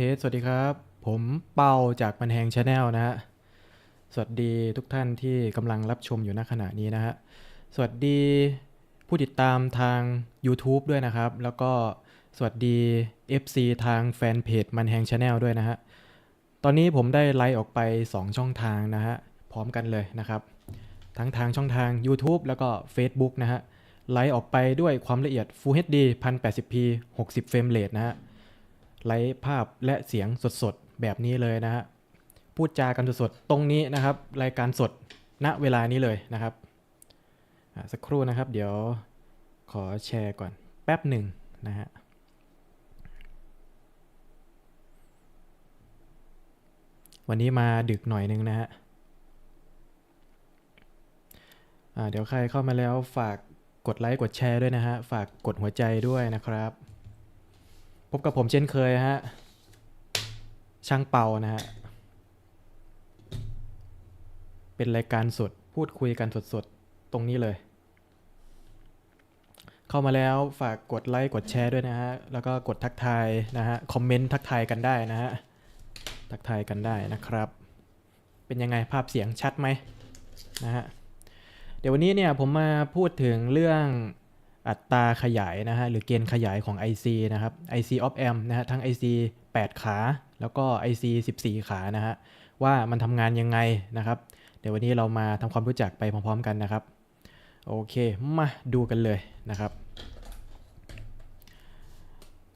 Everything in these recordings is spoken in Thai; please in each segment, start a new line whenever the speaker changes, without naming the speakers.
เทสสวัสดีครับ ผมเปาจากมันแหงชาแนลนะฮะ สวัสดีทุกท่านที่กำลังรับชมอยู่ณขณะนี้นะฮะ สวัสดีผู้ติดตามทาง YouTube ด้วยนะครับ แล้วก็สวัสดี FC ทางแฟนเพจมันแหงชาแนลด้วยนะฮะ ตอนนี้ผมได้ไลฟ์ออกไป 2 ช่องทางนะฮะ พร้อมกันเลยนะครับ ทั้งทางช่องทาง YouTube แล้วก็ Facebook นะฮะ ไลฟ์ออกไปด้วยความละเอียด Full HD 1080p 60เฟรมเรทนะฮะ ไลฟ์ภาพและเสียงสดๆ แบบนี้เลยนะฮะ พูดจากันสดๆ ตรงนี้นะครับ รายการสดณเวลานี้เลยนะครับ สักครู่นะครับ เดี๋ยวขอแชร์ก่อนแป๊บหนึ่งนะฮะวันนี้มาดึกหน่อยนึงนะฮะเดี๋ยวใครเข้ามาแล้วฝากกดไลค์กดแชร์ด้วยนะฮะ ฝากกดหัวใจด้วยนะครับ พบกับผมเช่นเคยฮะ ช่างเป่านะฮะ เป็นรายการสด พูดคุยกันสดๆ ตรงนี้เลย เข้ามาแล้วฝากกดไลค์กดแชร์ด้วยนะฮะ แล้วก็กดทักทายนะฮะ คอมเมนต์ทักทายกันได้นะฮะ ทักทายกันได้นะครับ เป็นยังไงภาพเสียงชัดไหมนะฮะ เดี๋ยววันนี้เนี่ยผมมาพูดถึงเรื่อง อัตราขยายนะฮะหรือเกณฑ์ขยายของ IC นะครับ IC of M นะฮะทั้ง IC 8 ขา แล้วก็ IC 14 ขานะฮะว่ามันทำงานยังไงนะครับ เดี๋ยววันนี้เรามาทำความรู้จักไปพร้อมๆกันนะครับ โอเค มาดูกันเลยนะครับ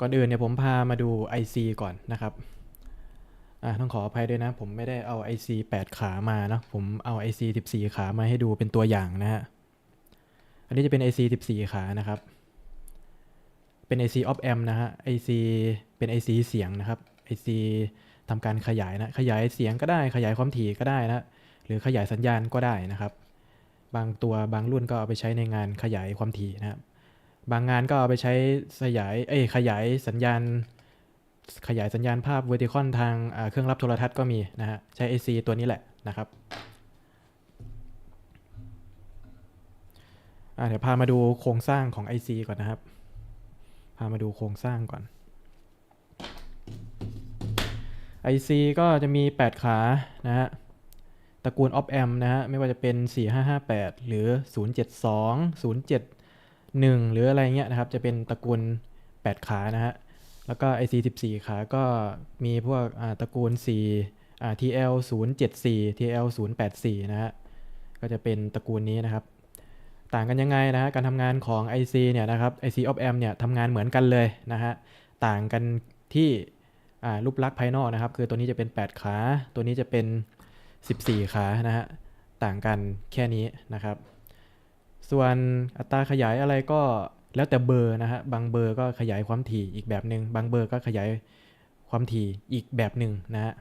ก่อนอื่นเนี่ยผมพามาดู IC ก่อนนะครับอ่าต้องขออภัยด้วยนะ ผมไม่ได้เอา IC 8 ขามานะผมเอา IC 14 ขามาให้ดูเป็นตัวอย่างนะฮะ อันนี้จะเป็น IC 14 ขานะครับ เป็น IC of amp นะฮะ IC เป็น IC เสียงนะครับ IC ทำการขยายนะ ขยายเสียงก็ได้ ขยายความถี่ก็ได้นะ หรือขยายสัญญาณก็ได้นะครับ บางตัวบางรุ่นก็เอาไปใช้ในงานขยายความถี่นะครับ บางงานก็เอาไปใช้ขยาย เอ้ย ขยายสัญญาณ ขยายสัญญาณภาพ vertical ทางเครื่องรับโทรทัศน์ก็มีนะฮะ ใช้ IC ตัวนี้แหละนะครับ อะ เดี๋ยวพามาดูโครงสร้างของ IC ก่อนนะครับ พามาดูโครงสร้างก่อน IC ก็จะมี 8 ขานะฮะตระกูล op amp นะฮะ ไม่ว่าจะเป็น 4558 หรือ 072 071 หรืออะไรเงี้ยนะครับ จะเป็นตระกูล 8 ขานะฮะ แล้วก็ IC 14 ขาก็มีพวกตระกูล4อ่า TL 074 TL 084 นะฮะ ก็จะเป็นตระกูลนี้นะครับ ต่างกันยังไงนะฮะการทำงานของ IC เนี่ยนะครับ IC op amp เนี่ยทำงานเหมือนกันเลยนะฮะต่างกันที่รูปลักษณ์ภายนอกนะครับ คือตัวนี้จะเป็น 8 ขา ตัวนี้จะเป็น 14 ขานะฮะต่างกันแค่นี้นะครับ ส่วนอัตราขยายอะไรก็แล้วแต่เบอร์นะฮะบางเบอร์ก็ขยายความถี่อีกแบบหนึ่งบางเบอร์ก็ขยายความถี่อีกแบบหนึ่งนะฮะ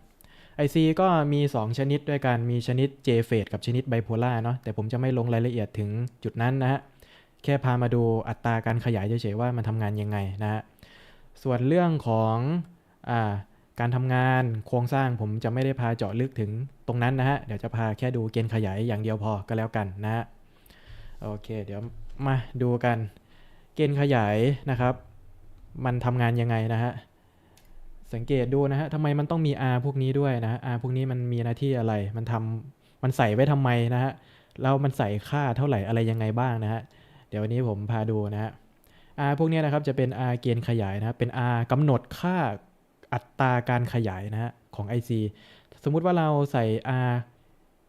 IC ก็มี 2 ชนิดด้วยกัน มีชนิด J phase กับชนิดไบโพล่าเนาะ แต่ผมจะไม่ลงรายละเอียดถึงจุดนั้นนะฮะ แค่พามาดูอัตราการขยายเฉยๆว่ามันทำงานยังไงนะฮะ ส่วนเรื่องของอ่าการทำงานโครงสร้างผมจะไม่ได้พาเจาะลึกถึงตรงนั้นนะฮะ เดี๋ยวจะพาแค่ดูเกณฑ์ขยายอย่างเดียวพอก็แล้วกันนะฮะ โอเค เดี๋ยวมาดูกัน เกณฑ์ขยายนะครับ มันทำงานยังไงนะฮะ สังเกตดูนะฮะทำไมมันต้องมี R พวกนี้ด้วยนะ R พวกนี้มันมีหน้าที่อะไร มันทำมันใส่ไว้ทำไมนะฮะ แล้วมันใส่ค่าเท่าไหร่อะไรยังไงบ้างนะฮะ เดี๋ยววันนี้ผมพาดูนะฮะ R พวกนี้นะครับจะเป็น R เกณฑ์ขยายนะครับเป็น R กำหนดค่าอัตราการขยายนะฮะของ IC สมมุติว่าเราใส่ R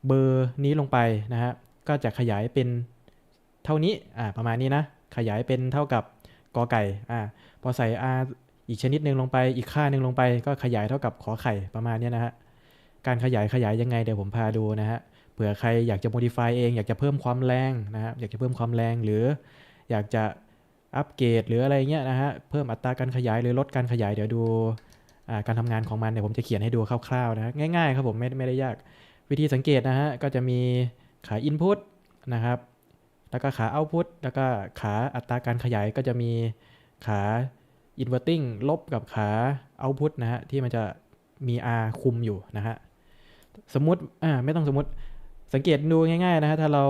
เบอร์นี้ลงไปนะฮะ ก็จะขยายเป็นเท่านี้ อ่า ประมาณนี้นะ ขยายเป็นเท่ากับกอไก่ อ่า พอใส่ R อีกชนิดหนึ่งลงไปอีกค่าหนึ่งลงไป ก็ขยายเท่ากับขอไข่ประมาณนี้นะฮะการขยายขยายยังไงเดี๋ยวผมพาดูนะฮะเผื่อใครอยากจะ modify เองอยากจะเพิ่มความแรงนะครับอยากจะเพิ่มความแรงหรือ อยากจะอัปเกรดหรืออะไรเงี้ยนะฮะเพิ่มอัตราการขยายหรือลดการขยายเดี๋ยวดูการทำงานของมันเดี๋ยวผมจะเขียนให้ดูคร่าวๆนะะง่ายๆครับผมไม่ไม่ได้ยากวิธีสังเกตนะฮะก็จะมีขา input นะครับ แล้วก็ขา output แล้วก็ขาอัตราการขยายก็จะมีขา inverting ลบกับขา output นะฮะ ที่มันจะมี r คุมอยู่นะฮะ สมมติ อ่า ไม่ต้องสมมติ สังเกตดูง่ายๆนะฮะ ถ้าเรา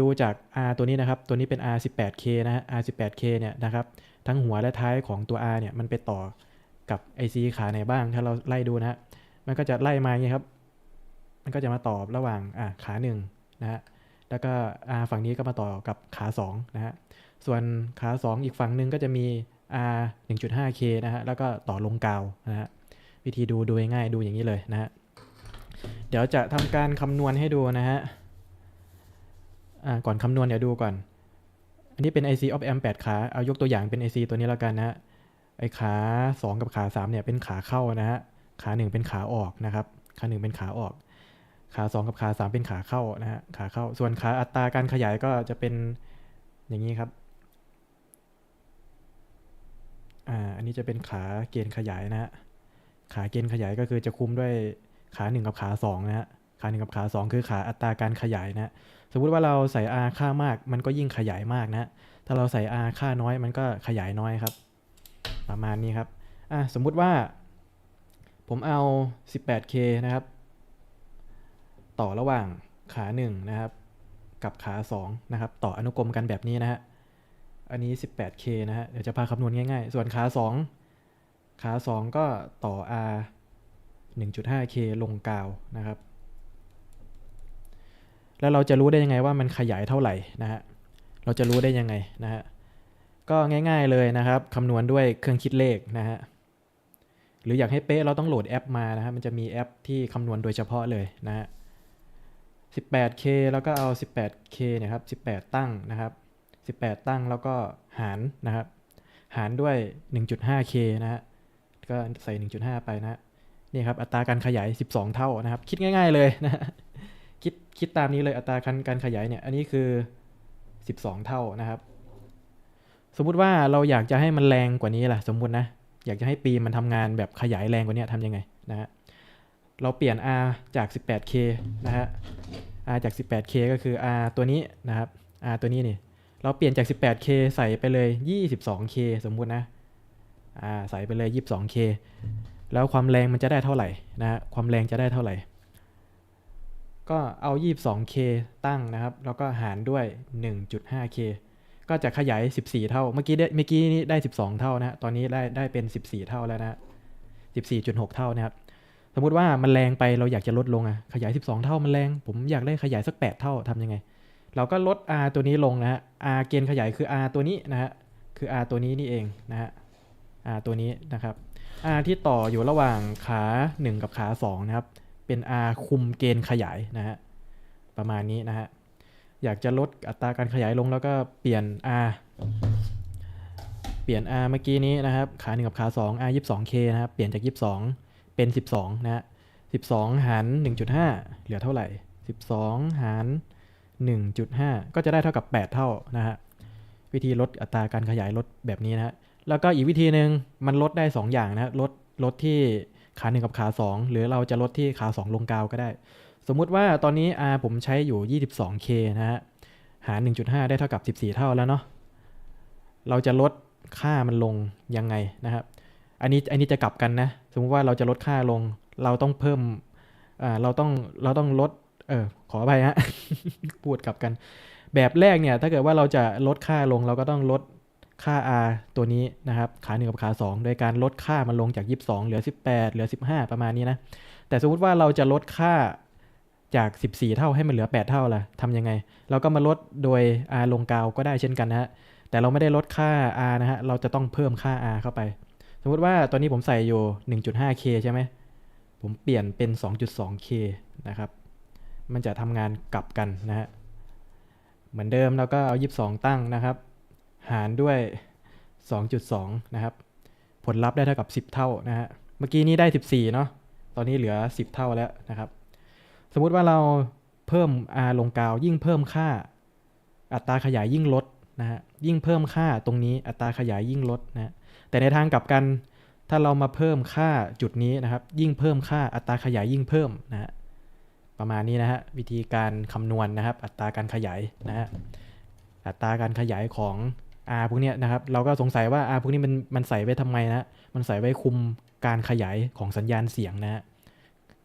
ดูจาก R ตัวนี้นะครับ ตัวนี้เป็น R 18K นะฮะ R 18K เนี่ยนะครับ ทั้งหัวและท้ายของตัว R เนี่ย มันไปต่อกับ IC ขาไหนบ้าง ถ้าเราไล่ดูนะฮะ มันก็จะไล่มาอย่างนี้ครับ มันก็จะมาตอบระหว่าง อะขาหนึ่งนะฮะ แล้วก็อ่าฝั่งนี้ก็มาต่อกับขาสองนะฮะ ส่วนขาสองอีกฝั่งหนึ่งก็จะมี R 1.5K นะฮะแล้วก็ต่อลงกาวนะฮะวิธีดูดูง่ายดูอย่างนี้เลยนะฮะเดี๋ยวจะทำการคำนวณให้ดูนะฮะก่อนคำนวณเดี๋ยวดูก่อน อันนี้เป็น IC of amp 8ขา เอายกตัวอย่างเป็น IC ตัวนี้แล้วกันนะฮะไอขา 2 กับขา 3 เนี่ยเป็นขาเข้านะฮะขา 1 เป็นขาออกนะครับ ขา 1 เป็นขาออก ขา 2 กับขา 3 เป็นขาเข้านะฮะขาเข้า ส่วนขาอัตราการขยายก็จะเป็นอย่างนี้ครับ อ่าอันนี้จะเป็นขาเกณฑ์ขยายนะฮะขาเกณฑ์ขยายก็คือจะคุมด้วยขา 1 กับขา 2 นะฮะขา 1 กับขา 2 คือขาอัตราการขยายนะฮะสมมุติว่าเราใส่ R ค่ามาก มันก็ยิ่งขยายมากนะถ้าเราใส่ R ค่าน้อยมันก็ขยายน้อยครับ ประมาณนี้ครับอะสมมุติว่า ผมเอา 18K นะครับ ต่อระหว่างขา 1 นะครับ กับขา 2 นะครับ ต่ออนุกรมกันแบบนี้นะฮะ อันนี้ 18K นะฮะ เดี๋ยวจะพาคำนวณง่ายๆ ส่วนขา2ขา2 ก็ต่อ R 1.5K ลงกาวนะครับ แล้วเราจะรู้ได้ยังไงว่ามันขยายเท่าไหร่นะฮะ เราจะรู้ได้ยังไงนะฮะ ก็ง่ายๆเลยนะครับคำนวณด้วยเครื่องคิดเลขนะฮะ หรืออยากให้เป๊ะเราต้องโหลดแอปมานะฮะ มันจะมีแอปที่คำนวณโดยเฉพาะเลยนะฮะ 18K แล้วก็เอา 18K เนี่ยครับ 18 ตั้งนะครับ 18 ตั้งแล้วก็หารนะครับ หารด้วย 1.5K นะฮะก็ใส่ 1.5 ไปนะฮะนี่ครับอัตราการขยาย 12 เท่านะครับ คิดง่าย ๆเลยนะฮะคิดคิดตามนี้เลยอัตราการการขยายเนี่ย อันนี้คือ 12 เท่านะครับ สมมุติว่าเราอยากจะให้มันแรงกว่านี้ล่ะ สมมุตินะ อยากจะให้ปีมันทำงานแบบขยายแรงกว่านี้ทำยังไงนะฮะเราเปลี่ยน R จาก 18K นะฮะ R จาก 18K ก็คือ R ตัวนี้นะครับ R ตัวนี้นี่ เราเปลี่ยนจาก 18K ใส่ไปเลย 22K สมมุตินะ อ่า ใส่ไปเลย 22K แล้วความแรงมันจะได้เท่าไหร่นะฮะความแรงจะได้เท่าไหร่ ก็เอา 22K ตั้งนะครับ แล้วก็หารด้วย 1.5K ก็จะขยาย 14 เท่า เมื่อกี้ได้ เมื่อกี้นี้ได้ 12 เท่านะ ตอนนี้ได้ ได้เป็น 14 เท่าแล้วนะฮะ14.6 เท่านะครับ สมมุติว่ามันแรงไป เราอยากจะลดลงอะขยาย 12 เท่ามันแรง ผมอยากได้ขยายสัก 8 เท่าทำยังไง เราก็ลด r ตัวนี้ลงนะฮะ r เกณฑ์ขยายคือ r ตัวนี้นะฮะ คือ r ตัวนี้นี่เองนะฮะ r ตัวนี้นะครับ r ที่ต่ออยู่ระหว่างขา 1 กับขา 2 นะครับ เป็น r คุมเกณฑ์ขยายนะฮะ ประมาณนี้นะฮะ อยากจะลดอัตราการขยายลงแล้วก็เปลี่ยน r เปลี่ยน r เมื่อกี้นี้นะครับ ขา 1 กับขา 2 r 22k นะครับ เปลี่ยนจาก 22 เป็น 12 นะฮะ 12 หาร 1.5 เหลือเท่าไหร่ 12 หาร1.5 ก็จะได้เท่ากับ 8 เท่านะฮะวิธีลดอัตราการขยายลดแบบนี้นะฮะแล้วก็อีกวิธีหนึ่งมันลดได้ 2 อย่างนะฮะลดลดที่ขา 1 กับขา 2 หรือเราจะลดที่ขา 2 ลงกาวก็ได้ สมมุติว่าตอนนี้ R ผมใช้อยู่ 22K นะฮะหาร 1.5 ได้เท่ากับ 14 เท่าแล้วเนาะเราจะลดค่ามันลงยังไงนะครับ อันนี้อันนี้จะกลับกันนะ สมมุติว่าเราจะลดค่าลง เราต้องเพิ่มเราต้องเราต้องลด เออขออภัยฮะ พูดกลับกัน แบบแรกเนี่ย ถ้าเกิดว่าเราจะลดค่าลงเราก็ต้องลดค่า r ตัวนี้นะครับ ขา1กับขา 2 โดยการลดค่ามันลงจาก 22 เหลือ 18 เหลือ 15 ประมาณนี้นะ แต่สมมติว่าเราจะลดค่าจาก 14 เท่าให้มันเหลือ 8 เท่าล่ะทำยังไง เราก็มาลดโดย r ลงกาวก็ได้เช่นกันนะฮะ แต่เราไม่ได้ลดค่า r นะฮะ เราจะต้องเพิ่มค่า r เข้าไป สมมติว่าตอนนี้ผมใส่อยู่ 1.5k ใช่ไหม ผมเปลี่ยนเป็น 2.2k นะครับ มันจะทำงานกลับกันนะฮะ เหมือนเดิมเราก็เอา 22 ตั้งนะครับ หารด้วย 2.2 นะครับ ผลลัพธ์ได้เท่ากับ 10 เท่านะฮะ เมื่อกี้นี้ได้ 14 เนาะ ตอนนี้เหลือ 10 เท่าแล้วนะครับ สมมุติว่าเราเพิ่ม r ลงกาวยิ่งเพิ่มค่า อัตราขยายยิ่งลดนะฮะ ยิ่งเพิ่มค่าตรงนี้อัตราขยายยิ่งลดนะฮะแต่ในทางกลับกันถ้าเรามาเพิ่มค่าจุดนี้นะครับ ยิ่งเพิ่มค่าอัตราขยายยิ่งเพิ่มนะฮะ ประมาณนี้นะฮะวิธีการคำนวณนะครับ อัตราการขยายนะฮะอัตราการขยายของ R พวกนี้นะครับ เราก็สงสัยว่า R พวกนี้มันมันใส่ไว้ทำไมนะมันใส่ไว้คุมการขยายของสัญญาณเสียงนะฮะ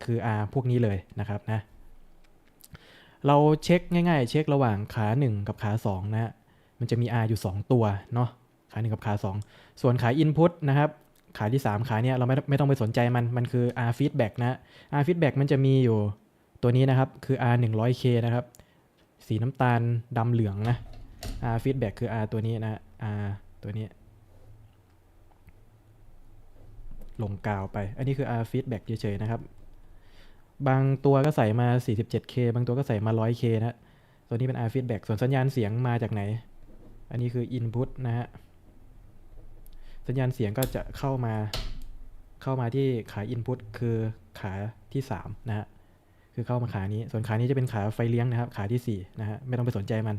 คือ R พวกนี้เลยนะครับนะเราเช็คง่าย ๆ เช็คระหว่างขา 1 กับขา 2 นะฮะมันจะมี R อยู่ 2 ตัวเนาะขา 1 กับขา 2 ส่วนขา Input นะครับขาที่ 3 ขาเนี่ยเราไม่ไม่ต้องไปสนใจมัน มันคือ R feedback นะ R feedback มันจะมีอยู่ ตัวนี้นะครับคือ R 100K นะครับ สีน้ำตาลดำเหลืองนะ R feedback คือ R ตัวนี้นะ R ตัวนี้ ลงกาวไป อันนี้คือ R feedback เฉยๆนะครับ บางตัวก็ใส่มา 47K บางตัวก็ใส่มา 100K นะตัวนี้เป็น R feedback ส่วนสัญญาณเสียงมาจากไหน อันนี้คือ input นะฮะ สัญญาณเสียงก็จะเข้ามา เข้ามาที่ขา input คือขาที่ 3 นะฮะ คือเข้ามาขานี้ ส่วนขานี้จะเป็นขาไฟเลี้ยงนะครับ ขาที่4นะฮะ ไม่ต้องไปสนใจมัน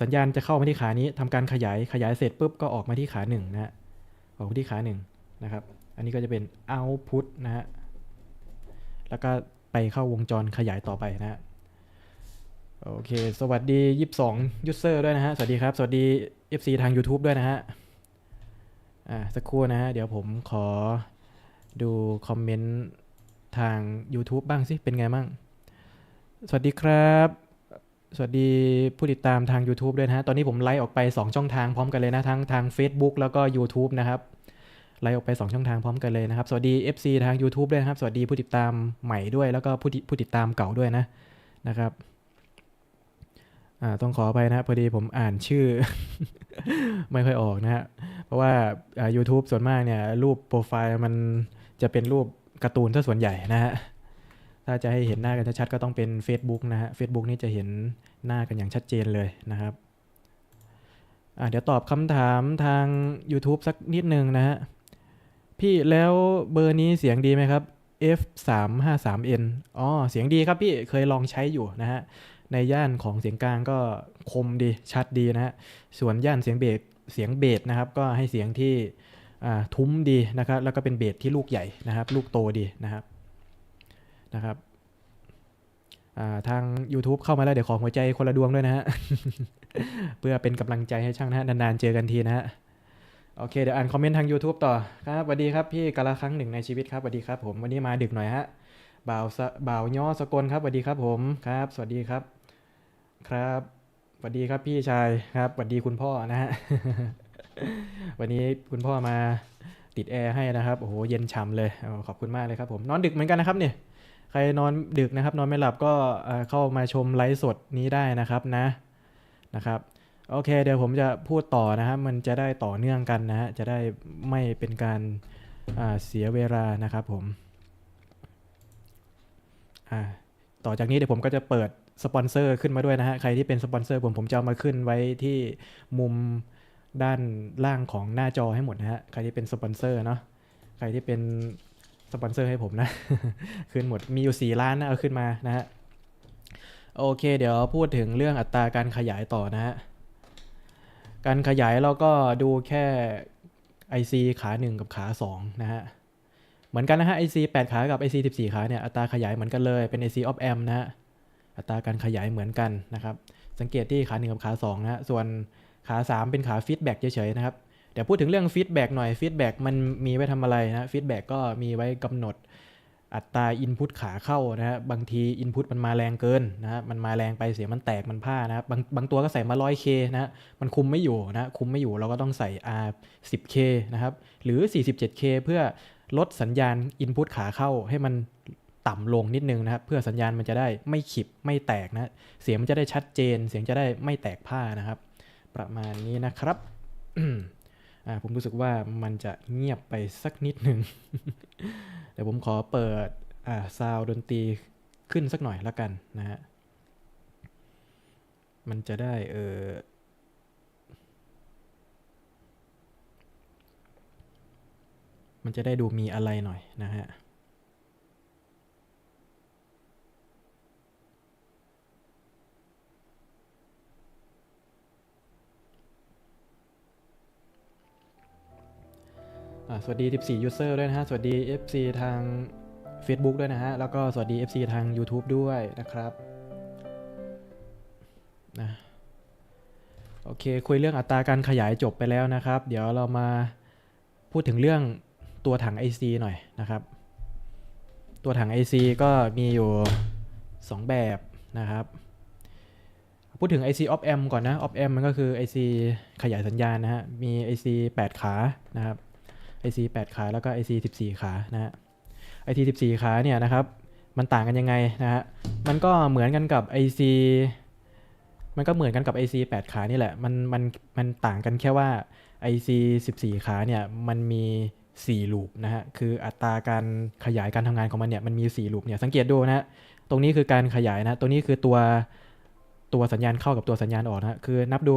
สัญญาณจะเข้ามาที่ขานี้ทำการขยาย ขยายเสร็จปุ๊บก็ออกมาที่ขา1นะฮะ ออกมาที่ขา1นะครับ อันนี้ก็จะเป็น output นะฮะ แล้วก็ไปเข้าวงจรขยายต่อไปนะฮะ โอเค สวัสดี 22 user ด้วยนะฮะ สวัสดีครับ สวัสดี FC ทาง YouTube ด้วยนะฮะ อ่า สักครู่นะฮะ เดี๋ยวผมขอดูคอมเมนต์ ทาง YouTube บ้างสิ เป็นไงบ้าง สวัสดีครับ สวัสดีผู้ติดตามทาง YouTube ด้วยนะฮะ ตอนนี้ผมไลฟ์ออกไป 2 ช่องทางพร้อมกันเลยนะ ทั้งทาง Facebook แล้วก็ YouTube นะครับ ไลฟ์ออกไป 2 ช่องทางพร้อมกันเลยนะครับ สวัสดี FC ทาง YouTube ด้วยนะครับ สวัสดีผู้ติดตามใหม่ด้วย แล้วก็ผู้ติผู้ติดตามเก่าด้วยนะ นะครับต้องขอไปนะพอดีผมอ่านชื่อ ไม่ค่อยออกนะฮะเพราะว่าอ่า YouTube ส่วนมากเนี่ย รูปโปรไฟล์มันจะเป็นรูป การ์ตูนซะส่วนใหญ่นะฮะถ้าจะให้เห็นหน้ากันชัดๆก็ต้องเป็น Facebook นะฮะ Facebook นี่จะเห็นหน้ากันอย่างชัดเจนเลยนะครับอ่าเดี๋ยวตอบคำถามทาง YouTube สักนิดนึงนะฮะพี่แล้วเบอร์นี้เสียงดีไหมครับ F 3 5 3 N อ๋อ เสียงดีครับพี่ เคยลองใช้อยู่นะฮะ ในย่านของเสียงกลางก็คมดี ชัดดีนะฮะ ส่วนย่านเสียงเบส เสียงเบสนะครับ ก็ให้เสียงที่ ทุ้มดีนะครับ แล้วก็เป็นเบสที่ลูกใหญ่นะครับ ลูกโตดีนะครับนะครับทาง YouTube เข้ามาแล้วเดี๋ยวขอหัวใจคนละดวงด้วยนะฮะ เพื่อเป็นกำลังใจให้ช่างนะฮะ นานๆ เจอกันทีนะฮะ โอเค เดี๋ยวอ่านคอมเมนต์ทาง YouTube ต่อครับสวัสดีครับพี่กาละครั้งหนึ่งในชีวิตครับสวัสดีครับผม วันนี้มาดึกหน่อยฮะบ่าวสะบ่าวย่อสกลครับสวัสดีครับผมครับ สวัสดีครับ ครับสวัสดีครับพี่ชายครับสวัสดีคุณพ่อนะฮะ วันนี้คุณพ่อมาติดแอร์ให้นะครับโอ้โหเย็นฉ่ำเลย ขอบคุณมากเลยครับผมนอนดึกเหมือนกันนะครับเนี่ยใครนอนดึกนะครับ นอนไม่หลับก็เข้ามาชมไลฟ์สดนี้ได้นะครับนะนะครับโอเค เดี๋ยวผมจะพูดต่อนะครับมันจะได้ต่อเนื่องกันนะฮะจะได้ไม่เป็นการเสียเวลานะครับผมต่อจากนี้เดี๋ยวผมก็จะเปิดสปอนเซอร์ขึ้นมาด้วยนะฮะใครที่เป็นสปอนเซอร์ผมผมจะเอามาขึ้นไว้ที่มุม ด้านล่างของหน้าจอให้หมดนะฮะ ใครที่เป็นสปอนเซอร์เนาะ ใครที่เป็นสปอนเซอร์ให้ผมนะ ขึ้นหมด มีอยู่ 4 ล้านนะเอาขึ้นมานะฮะ โอเค เดี๋ยวพูดถึงเรื่องอัตราการขยายต่อนะฮะ การขยายเราก็ดูแค่ IC ขา 1 กับขา 2 นะฮะ เหมือนกันนะฮะ IC 8 ขากับ IC 14 ขาเนี่ยอัตราขยายเหมือนกันเลยเป็น IC of amp นะฮะ อัตราการขยายเหมือนกันนะครับ สังเกตที่ขา 1 กับขา 2 นะฮะ ส่วน ขา 3 เป็นขาฟีดแบ็กเฉยๆนะครับเดี๋ยวพูดถึงเรื่องฟีดแบ็กหน่อยฟีดแบ็กมันมีไว้ทำอะไรนะฟีดแบ็กก็มีไว้กำหนดอัตราอินพุตขาเข้านะฮะบางทีอินพุตมันมาแรงเกินนะฮะมันมาแรงไปเสียงมันแตกมันพลานะครับบางบางตัวก็ใส่มา 100K นะฮะมันคุมไม่อยู่นะคุมไม่อยู่เราก็ต้องใส่ R 10K นะครับหรือ 47K เพื่อลดสัญญาณอินพุตขาเข้าให้มันต่ำลงนิดนึงนะครับเพื่อสัญญาณมันจะได้ไม่ขิบไม่แตกนะเสียงมันจะได้ชัดเจน เสียงจะได้ไม่แตกผ้านะครับ ประมาณนี้นะครับผมรู้สึกว่ามันจะเงียบไปสักนิดหนึ่งเดี๋ยวผมขอเปิดอ่าซาวดนตรีขึ้นสักหน่อยละกันนะฮะ มันจะได้เออมันจะได้ดูมีอะไรหน่อยนะฮะ สวัสดี 14 user ด้วยนะฮะ สวัสดี FC ทาง Facebook ด้วยนะฮะ แล้วก็สวัสดี FC ทาง YouTube ด้วยนะครับนะโอเค คุยเรื่องอัตราการขยายจบไปแล้วนะครับ เดี๋ยวเรามาพูดถึงเรื่องตัวถัง IC หน่อยนะครับ ตัวถัง IC ก็มีอยู่ 2 แบบนะครับ พูดถึง IC op amp ก่อนนะ op amp มันก็คือ IC ขยายสัญญาณนะฮะ มี IC 8 ขานะครับ IC 8 ขาแล้วก็ IC 14 ขานะฮะ IC 14 ขาเนี่ยนะครับ มันต่างกันยังไงนะฮะ มันก็เหมือนกันกับ IC มันก็เหมือนกันกับ IC 8 ขานี่แหละ มันมันมันต่างกันแค่ว่า IC 14 ขาเนี่ยมันมี4ลูปนะฮะ คืออัตราการขยายการทำงานของมันเนี่ยมันมี4ลูปเนี่ยสังเกตดูนะฮะ ตรงนี้คือการขยายนะ ตรงนี้คือตัวตัวสัญญาณเข้ากับตัวสัญญาณออกนะฮะ คือนับดู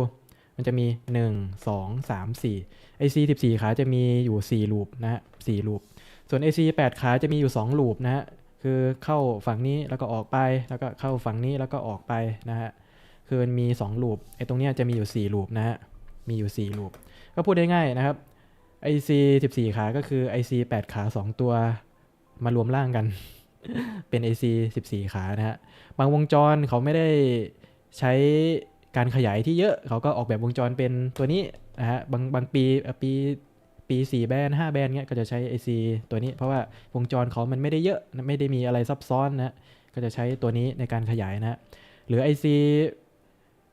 มันจะมี 1 2 3 4 IC 14 ขาจะมีอยู่ 4 ลูปนะฮะ4ลูป ส่วน IC 8 ขาจะมีอยู่ 2 ลูปนะฮะ คือเข้าฝั่งนี้แล้วก็ออกไป แล้วก็เข้าฝั่งนี้แล้วก็ออกไปนะฮะ คือมันมี 2 ลูป ไอ้ตรงเนี้ยจะมีอยู่ 4 ลูปนะฮะ มีอยู่ 4 ลูป ก็พูดได้ง่ายนะครับ IC 14 ขา ก็คือ IC 8 ขา 2 ตัวมารวมร่างกัน เป็น IC 14 ขานะฮะ บางวงจรเขาไม่ได้ใช้ การขยายที่เยอะเขาก็ออกแบบวงจรเป็นตัวนี้นะฮะบางบางปีปีปี 4 แบน5แบนเงี้ยก็จะใช้ IC ตัวนี้ เพราะว่าวงจรเขามันไม่ได้เยอะไม่ได้มีอะไรซับซ้อนนะก็จะใช้ตัวนี้ในการขยายนะฮะหรือ IC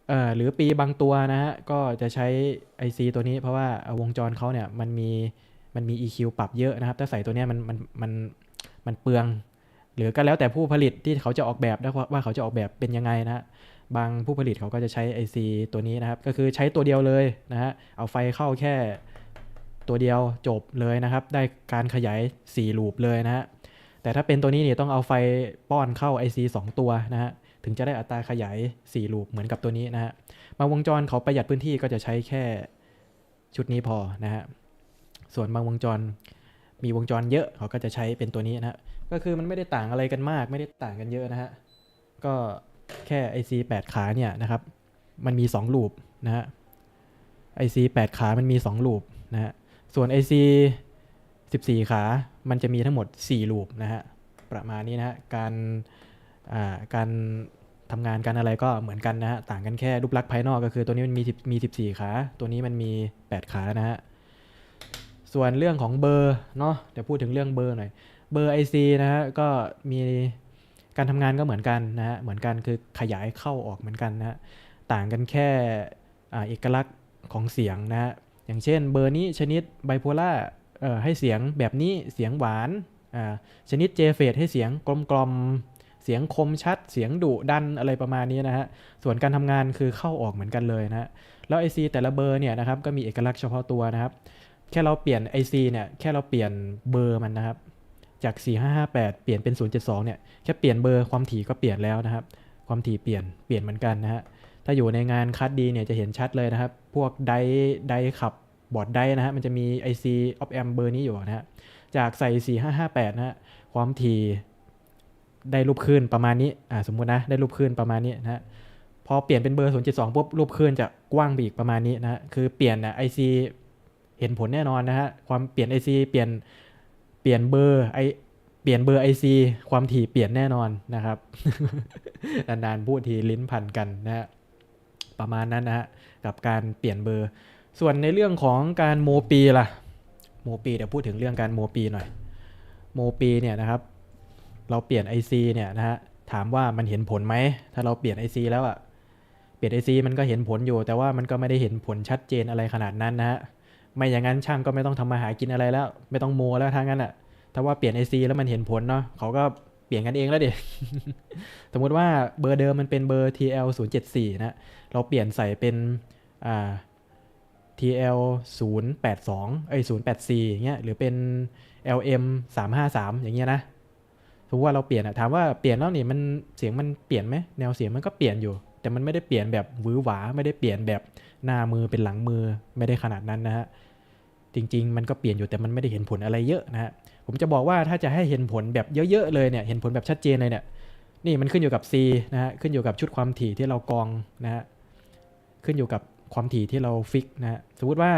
เอ่อหรือปีบางตัวนะฮะก็จะใช้ IC ตัวนี้ เพราะว่าวงจรเขาเนี่ยมันมีมันมี EQ ปรับเยอะนะครับ ถ้าใส่ตัวเนี้ยมันมันมันมันเปลือง หรือก็แล้วแต่ผู้ผลิตที่เขาจะออกแบบนะว่าว่าเขาจะออกแบบเป็นยังไงนะฮะ บางผู้ผลิตเขาก็จะใช้ IC ตัวนี้นะครับ ก็คือใช้ตัวเดียวเลยนะฮะ เอาไฟเข้าแค่ตัวเดียวจบเลยนะครับ ได้การขยาย 4 ลูปเลยนะฮะ แต่ถ้าเป็นตัวนี้เนี่ยต้องเอาไฟป้อนเข้า IC 2 ตัวนะฮะ ถึงจะได้อัตราขยาย 4 ลูปเหมือนกับตัวนี้นะฮะ บางวงจรเขาประหยัดพื้นที่ก็จะใช้แค่ชุดนี้พอนะฮะ ส่วนบางวงจรมีวงจรเยอะเขาก็จะใช้เป็นตัวนี้นะฮะ ก็คือมันไม่ได้ต่างอะไรกันมาก ไม่ได้ต่างกันเยอะนะฮะ ก็ แค่ IC 8 ขาเนี่ยนะครับ มันมี2ลูปนะฮะ IC 8 ขามันมี2ลูปนะฮะ ส่วน IC 14 ขา มันจะมีทั้งหมด4ลูปนะฮะ ประมาณนี้นะฮะ การอ่าการทำงานกันอะไรก็เหมือนกันนะฮะ ต่างกันแค่รูปลักษณ์ภายนอกก็คือตัวนี้มันมี10มี 14 ขา ตัวนี้มันมี 8 ขานะฮะ ส่วนเรื่องของเบอร์เนาะ เดี๋ยวพูดถึงเรื่องเบอร์หน่อย เบอร์ IC นะฮะ ก็มี การทำงานก็เหมือนกันนะฮะเหมือนกันคือขยายเข้าออกเหมือนกันนะฮะต่างกันแค่อ่าเอกลักษณ์ของเสียงนะฮะอย่างเช่นเบอร์นี้ชนิดไบโพล่าให้เสียงแบบนี้เสียงหวานชนิดเจเฟดให้เสียงกลมกลมๆเสียงคมชัด เสียงดุดันอะไรประมาณนี้นะฮะส่วนการทำงานคือเข้าออกเหมือนกันเลยนะฮะแล้ว IC แต่ละเบอร์เนี่ยนะครับก็มีเอกลักษณ์เฉพาะตัวนะครับ แค่เราเปลี่ยน IC เนี่ยแค่เราเปลี่ยนเบอร์มันนะครับ จาก 4558 เปลี่ยนเป็น 072 เนี่ยแค่เปลี่ยนเบอร์ความถี่ก็เปลี่ยนแล้วนะครับ ความถี่เปลี่ยนเปลี่ยนเหมือนกันนะฮะถ้าอยู่ในงานคัดดีเนี่ยจะเห็นชัดเลยนะครับ พวกไดไดขับบอร์ดไดนะฮะมันจะมี IC op amp เบอร์นี้อยู่นะฮะจากใส่ 4558 นะฮะความถี่ได้รูปคลื่นประมาณนี้อ่าสมมุตินะได้รูปคลื่นประมาณนี้นะฮะพอเปลี่ยนเป็นเบอร์ 072ปุ๊บรูปคลื่นจะกว้างไปอีกประมาณนี้นะฮะคือเปลี่ยนนะ IC เห็นผลแน่นอนนะฮะความเปลี่ยน IC เปลี่ยน ปลี่ยนเบอร์ไอเปลี่ยนเบอร์ IC ความถี่เปลี่ยนแน่นอนนะครับ นานๆพูดทีลิ้นพันกันนะฮะประมาณนั้นนะฮะกับการเปลี่ยนเบอร์ ส่วนในเรื่องของการโมปีล่ะโมปีเดี๋ยวพูดถึงเรื่องการโมปีหน่อยโมปีเนี่ยนะครับ เราเปลี่ยน IC เนี่ยนะฮะถามว่ามันเห็นผลไหมถ้าเราเปลี่ยน IC แล้วอะเปลี่ยน IC มันก็เห็นผลอยู่ แต่ว่ามันก็ไม่ได้เห็นผลชัดเจนอะไรขนาดนั้นนะฮะ ไม่อย่างนั้นช่างก็ไม่ต้องทำมาหากินอะไรแล้ว ไม่ต้องโมแล้วทางนั้นอะถ้าว่าเปลี่ยน IC แล้วมันเห็นผลเนาะเขาก็เปลี่ยนกันเองแล้วเด็สมมุติว่าเบอร์เดิมมันเป็นเบอร์ TL 0 7 4นะ เราเปลี่ยนใส่เป็นอ่า TL 0 8 2เอ้ย0 8 4อย่างเงี้ย หรือเป็น LM 3 5 3อย่างเงี้ยนะสมมติว่าเราเปลี่ยนอะถามว่าเปลี่ยนแล้วนี่มันเสียงมันเปลี่ยนไหมแนวเสียงมันก็เปลี่ยนอยู่ แต่มันไม่ได้เปลี่ยนแบบหวือหวา ไม่ได้เปลี่ยนแบบหน้ามือเป็นหลังมือไม่ได้ขนาดนั้นนะฮะจริง ๆ มันก็เปลี่ยนอยู่แต่มันไม่ได้เห็นผลอะไรเยอะนะฮะผมจะบอกว่าถ้าจะให้เห็นผลแบบเยอะๆเลยเนี่ยเห็นผลแบบชัดเจนเลยเนี่ยนี่มันขึ้นอยู่กับ C นะฮะขึ้นอยู่กับชุดความถี่ที่เรากรองนะฮะขึ้นอยู่กับความถี่ที่เราฟิกนะฮะสมมติว่า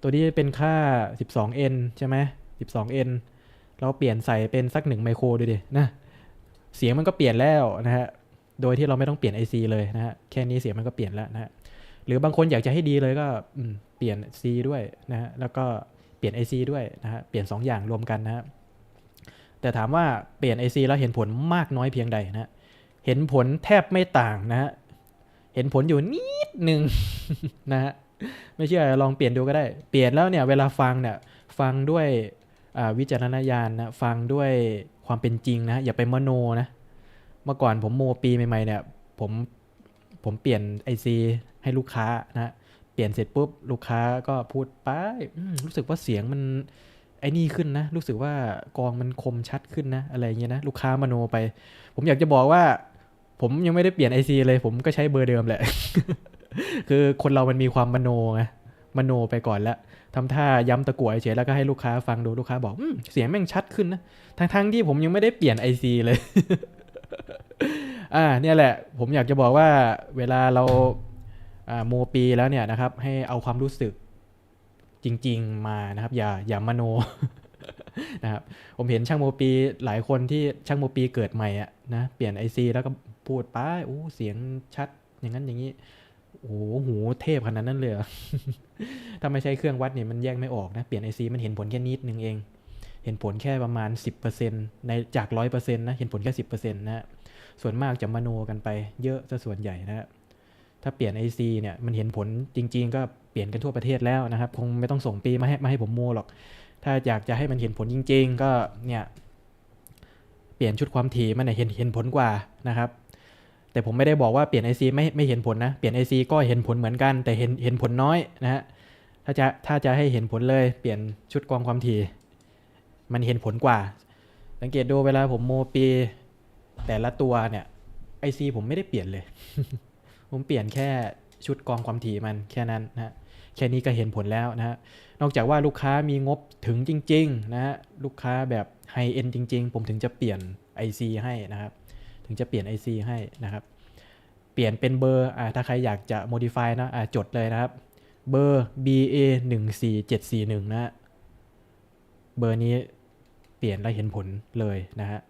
ตัวนี้เป็นค่า 12n ใช่ไหม 12n เราเปลี่ยนใส่เป็นสักหนึ่งไมโครดูดินะเสียงมันก็เปลี่ยนแล้วนะฮะ โดยที่เราไม่ต้องเปลี่ยน IC เลยนะฮะแค่นี้เสียงมันก็เปลี่ยนแล้วนะฮะหรือบางคนอยากจะให้ดีเลยก็เปลี่ยน C ด้วยนะฮะแล้วก็เปลี่ยน IC ด้วยนะฮะเปลี่ยน 2 อย่างรวมกันนะฮะแต่ถามว่าเปลี่ยน IC แล้วเห็นผลมากน้อยเพียงใดนะฮะเห็นผลแทบไม่ต่างนะฮะเห็นผลอยู่นิดหนึ่งนะฮะไม่เชื่อลองเปลี่ยนดูก็ได้ เปลี่ยนแล้วเนี่ยเวลาฟังเนี่ยฟังด้วยวิจารณญาณนะฟังด้วยความเป็นจริงนะอย่าไปมโนนะ มื่อก่อนผมโมปีใหม่ๆเนี่ยผมผมเปลี่ยนไอซีให้ลูกค้านะเปลี่ยนเสร็จปุ๊บลูกค้าก็พูดไปรู้สึกว่าเสียงมันไอ้นี่ขึ้นนะ รู้สึกว่ากองมันคมชัดขึ้นนะ อะไรเงี้ยนะ ลูกค้ามโนไป ผมอยากจะบอกว่า ผมยังไม่ได้เปลี่ยนไอซีเลย ผมก็ใช้เบอร์เดิมแหละ คือคนเรามันมีความมโนไงมโนไปก่อนแล้วทำท่าย้ำตะกั่วเฉยแล้วก็ให้ลูกค้าฟังดูลูกค้าบอกอเสียงแม่งชัดขึ้นนะทั้งๆที่ผมยังไม่ได้เปลี่ยนไอซีเลย อ่าเนี่ยแหละ ผมอยากจะบอกว่าเวลาเราอ่าโมปีแล้วเนี่ยนะครับ ให้เอาความรู้สึกจริง ๆมานะครับ อย่าอย่ามโนนะครับผมเห็นช่างโมปีหลายคนที่ช่างโมปีเกิดใหม่อะนะเปลี่ยนไอซีแล้วก็พูดไปโอ้เสียงชัดอย่างนั้นอย่างนี้โอ้โหหูเทพขนาดนั้นเลยถ้าไม่ใช่เครื่องวัดเนี่ยมันแยกไม่ออกนะ เปลี่ยนไอซีมันเห็นผลแค่นิดนึงเอง ห็นผลแค่ประมาณ 10%ในจาก 100%นะเห็นผลแค่ 10%นะฮะส่วนมากจะมโนกันไปเยอะซะส่วนใหญ่นะฮะถ้าเปลี่ยน IC เนี่ยมันเห็นผลจริง ๆ ก็เปลี่ยนกันทั่วประเทศแล้วนะครับ คงไม่ต้องส่งปีมาให้มาให้ผมโมหรอก ถ้าอยากจะให้มันเห็นผลจริง ๆ ก็เนี่ยเปลี่ยนชุดความถี่มันเนี่ยเห็นเห็นผลกว่านะครับแต่ผมไม่ได้บอกว่าเปลี่ยน IC ไม่ไม่เห็นผลนะ เปลี่ยน IC ก็เห็นผลเหมือนกัน แต่เห็นเห็นผลน้อยนะฮะ ถ้าจะถ้าจะให้เห็นผลเลย เปลี่ยนชุดกรองความถี่ มันเห็นผลกว่า สังเกตดูเวลาผมโมปี แต่ละตัวเนี่ย IC ผมไม่ได้เปลี่ยนเลย ผมเปลี่ยนแค่ชุดกองความถี่มันแค่นั้นนะฮะแค่นี้ก็เห็นผลแล้วนะฮะนอกจากว่าลูกค้ามีงบถึงจริงๆนะฮะลูกค้าแบบไฮเอ็นจริง ๆ ผมถึงจะเปลี่ยน IC ให้นะครับ ถึงจะเปลี่ยน IC ให้นะครับ เปลี่ยนเป็นเบอร์อ่าถ้าใครอยากจะ modify นะอ่าจดเลยนะครับ เบอร์ BA 1 4 7 4 1นะฮะเบอร์นี้ เปลี่ยนแล้วเห็นผลเลยนะฮะ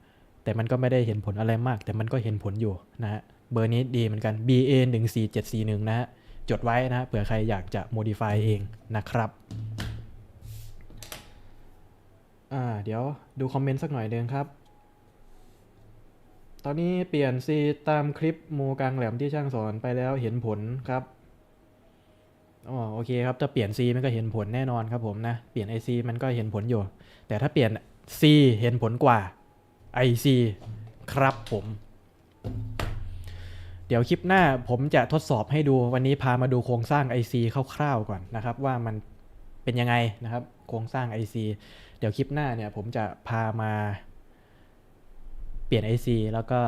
แต่มันก็ไม่ได้เห็นผลอะไรมาก แต่มันก็เห็นผลอยู่นะฮะ เบอร์นี้ดีเหมือนกัน BA 1 4 7 4 1นะฮะ จดไว้นะฮะเผื่อใครอยากจะ modify เองนะครับ อ่า เดี๋ยวดูคอมเมนต์สักหน่อยเดิงครับ ตอนนี้เปลี่ยนซีตามคลิปโมกลางแหลมที่ช่างสอนไปแล้วเห็นผลครับอ๋อโอเคครับถ้าเปลี่ยน C มันก็เห็นผลแน่นอนครับผมนะ เปลี่ยน IC มันก็เห็นผลอยู่ แต่ถ้าเปลี่ยน C เห็นผลกว่า IC ครับผม เดี๋ยวคลิปหน้าผมจะทดสอบให้ดูวันนี้พามาดูโครงสร้าง IC คร่าวๆก่อนนะครับ ว่ามันเป็นยังไงนะครับ โครงสร้าง IC เดี๋ยวคลิปหน้าเนี่ยผมจะพามาเปลี่ยน IC แล้วก็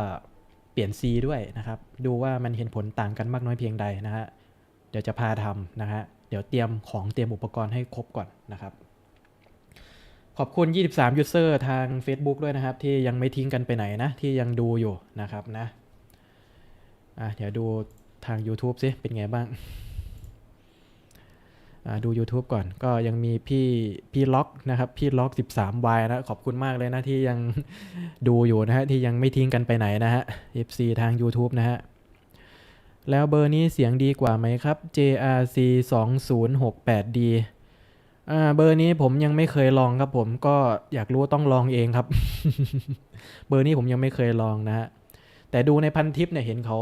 เปลี่ยน C ด้วยนะครับ ดูว่ามันเห็นผลต่างกันมากน้อยเพียงใดนะฮะเดี๋ยวจะพาทำนะฮะเดี๋ยวเตรียมของเตรียมอุปกรณ์ให้ครบก่อนนะครับ ขอบคุณ 23 ยูเซอร์ทาง Facebook ด้วยนะครับ ที่ยังไม่ทิ้งกันไปไหนนะ ที่ยังดูอยู่นะครับนะอะเดี๋ยวดูทาง YouTube สิเป็นไงบ้างอ่าดู YouTube ก่อนก็ยังมีพี่พี่ล็อกนะครับ พี่ล็อก 13Y นะ ขอบคุณมากเลยนะ ที่ยังดูอยู่นะฮะ ที่ยังไม่ทิ้งกันไปไหนนะฮะ FC ทาง YouTube นะฮะ แล้วเบอร์นี้เสียงดีกว่าไหมครับ JRC 2068D อ่าเบอร์นี้ผมยังไม่เคยลองครับผมก็อยากรู้ต้องลองเองครับ เบอร์นี้ผมยังไม่เคยลองนะฮะแต่ดูในพันทิปเนี่ยเห็นเขา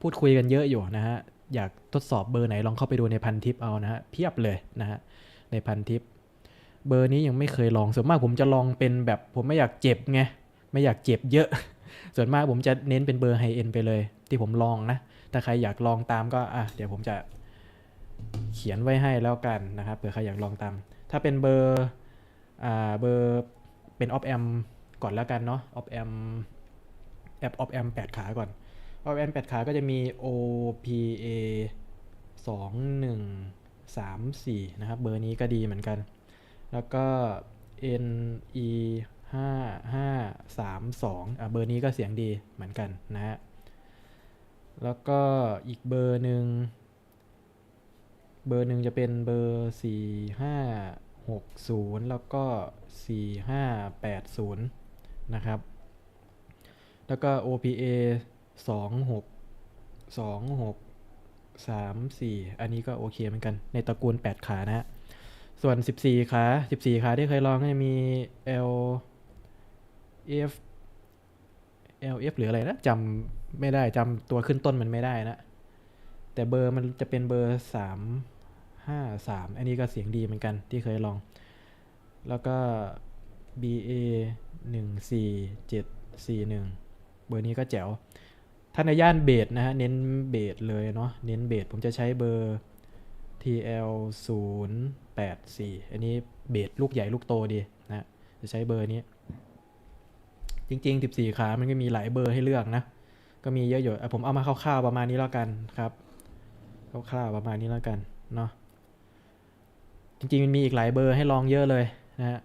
พูดคุยกันเยอะอยู่นะฮะอยากทดสอบเบอร์ไหนลองเข้าไปดูในพันทิปเอานะฮะเพียบเลยนะฮะในพันทิป เบอร์นี้ยังไม่เคยลองส่วนมากผมจะลองเป็นแบบผมไม่อยากเจ็บไงไม่อยากเจ็บเยอะ ส่วนมากผมจะเน้นเป็นเบอร์ไฮเอ็นไปเลย ที่ผมลองนะถ้าใครอยากลองตามก็อะเดี๋ยวผมจะ เขียนไว้ให้แล้วกันนะครับเผื่อใครอยากลองตาม ถ้าเป็นเบอร์อ่าเบอร์เป็นออฟแอมก่อนแล้วกันเนาะออฟแอมแอปออฟแอมแปดขาก่อนออฟแอมแปดขาก็จะมี OPA 2 1 3 4 นะครับ เบอร์นี้ก็ดีเหมือนกัน แล้วก็ NE 5 5 3 2อะเบอร์นี้ก็เสียงดีเหมือนกันนะฮะ แล้วก็อีกเบอร์หนึ่ง เบอร์หนึ่งจะเป็นเบอร์สี่ห้าหกศูนย์แล้วก็สี่ห้าแปดศูนย์นะครับ แล้วก็ OPA สองหกสองหกสามสี่อันนี้ก็โอเคเหมือนกัน ในตระกูล8ขานะฮะ ส่วน14ขา14ขาที่เคยลองก็จะมี L F LF หรืออะไรนะจำไม่ได้จำตัวขึ้นต้นมันไม่ได้นะ แต่เบอร์มันจะเป็นเบอร์สามห้าสามอันนี้ก็เสียงดีเหมือนกันที่เคยลอง แล้วก็ BA หนึ่งสี่เจ็ดสี่หนึ่งเบอร์นี้ก็แจ๋ว ถ้าในย่านเบสนะฮะ เน้นเบสเลยเนาะ เน้นเบสผมจะใช้เบอร์ TL 0 8 4 อันนี้เบสลูกใหญ่ลูกโตดีนะจะใช้เบอร์นี้ จริง ๆ 14 ขา มันก็มีหลายเบอร์ให้เลือกนะ ก็มีเยอะอยู่ผมเอามาคร่าวๆประมาณนี้แล้วกันครับ คร่าวๆประมาณนี้แล้วกันเนาะจริงๆมันมีอีกหลายเบอร์ให้ลองเยอะเลยนะฮะ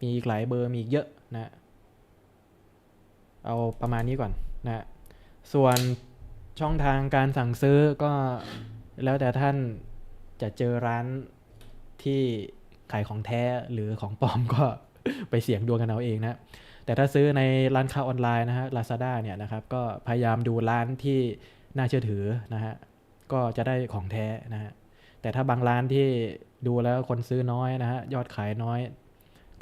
มีอีกหลายเบอร์มีอีกเยอะนะเอาประมาณนี้ก่อนนะส่วนช่องทางการสั่งซื้อก็แล้วแต่ท่านจะเจอร้านที่ขายของแท้หรือของปลอมก็ไปเสี่ยงดวงกันเอาเองนะ แต่ถ้าซื้อในร้านค้าออนไลน์นะฮะ Lazada เนี่ยนะครับ ก็พยายามดูร้านที่น่าเชื่อถือนะฮะ ก็จะได้ของแท้นะฮะแต่ถ้าบางร้านที่ดูแล้วคนซื้อน้อยนะฮะยอดขายน้อย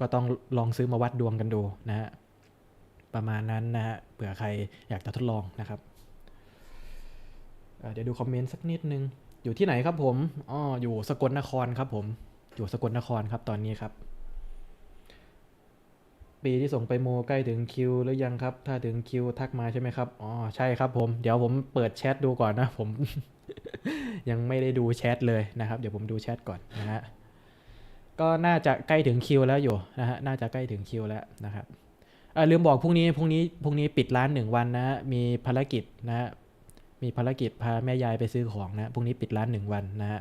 ก็ต้องลองซื้อมาวัดดวงกันดูนะฮะประมาณนั้นนะฮะเผื่อใครอยากจะทดลองนะครับเดี๋ยวดูคอมเมนต์สักนิดนึง อยู่ที่ไหนครับผมอ๋ออยู่สกลนครครับผม อยู่สกลนครครับตอนนี้ครับ ปีที่ส่งไปโมใกล้ถึงคิวหรือยังครับ ถ้าถึงคิวทักมาใช่ไหมครับ อ๋อ ใช่ครับผม เดี๋ยวผมเปิดแชทดูก่อนนะ ผม ยังไม่ได้ดูแชทเลยนะครับ เดี๋ยวผมดูแชทก่อนนะฮะ ก็น่าจะใกล้ถึงคิวแล้วอยู่นะฮะ น่าจะใกล้ถึงคิวแล้วนะครับอ่อลืมบอกพรุ่งนี้ พรุ่งนี้ พรุ่งนี้ปิดร้านหนึ่งวันนะ มีภารกิจนะฮะมีภารกิจพาแม่ยายไปซื้อของนะ พรุ่งนี้ปิดร้านหนึ่งวันนะฮะ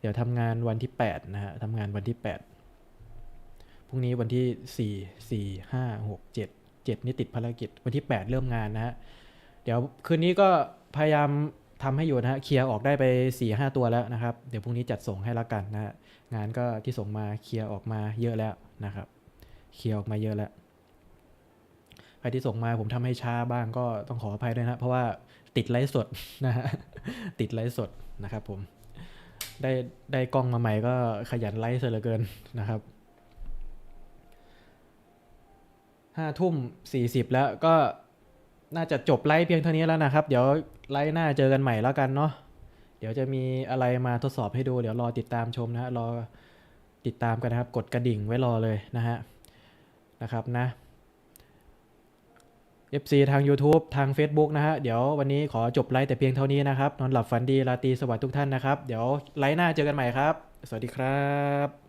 เดี๋ยวทำงานวันที่8นะฮะทำงานวันที่ 8 พรุ่งนี้วันที่ 4 4 5 6 7 7 นี่ติดภารกิจ วันที่ 8 เริ่มงานนะฮะ เดี๋ยวคืนนี้ก็พยายามทำให้อยู่นะฮะ เคลียร์ออกได้ไป 4 5 ตัวแล้วนะครับ เดี๋ยวพรุ่งนี้จัดส่งให้แล้วกันนะฮะ งานก็ที่ส่งมาเคลียร์ออกมาเยอะแล้วนะครับ เคลียร์ออกมาเยอะแล้ว ใครที่ส่งมาผมทำให้ช้าบ้างก็ต้องขออภัยด้วยนะ เพราะว่าติดไลฟ์สดนะฮะ ติดไลฟ์สดนะครับผม ได้ได้กล้องมาใหม่ก็ขยันไลฟ์เสียเหลือเกินนะครับ ห้าทุ่มสี่สิบแล้วก็น่าจะจบไลฟ์เพียงเท่านี้แล้วนะครับ เดี๋ยวไลฟ์หน้าเจอกันใหม่แล้วกันเนาะเดี๋ยวจะมีอะไรมาทดสอบให้ดู เดี๋ยวรอติดตามชมนะฮะรอติดตามกันนะครับ กดกระดิ่งไว้รอเลยนะฮะนะครับนะ FC ทาง YouTube ทาง Facebook นะฮะ เดี๋ยววันนี้ขอจบไลฟ์แต่เพียงเท่านี้นะครับ นอนหลับฝันดี ราตรีสวัสดิ์ทุกท่านนะครับ เดี๋ยวไลฟ์หน้าเจอกันใหม่ครับ สวัสดีครับ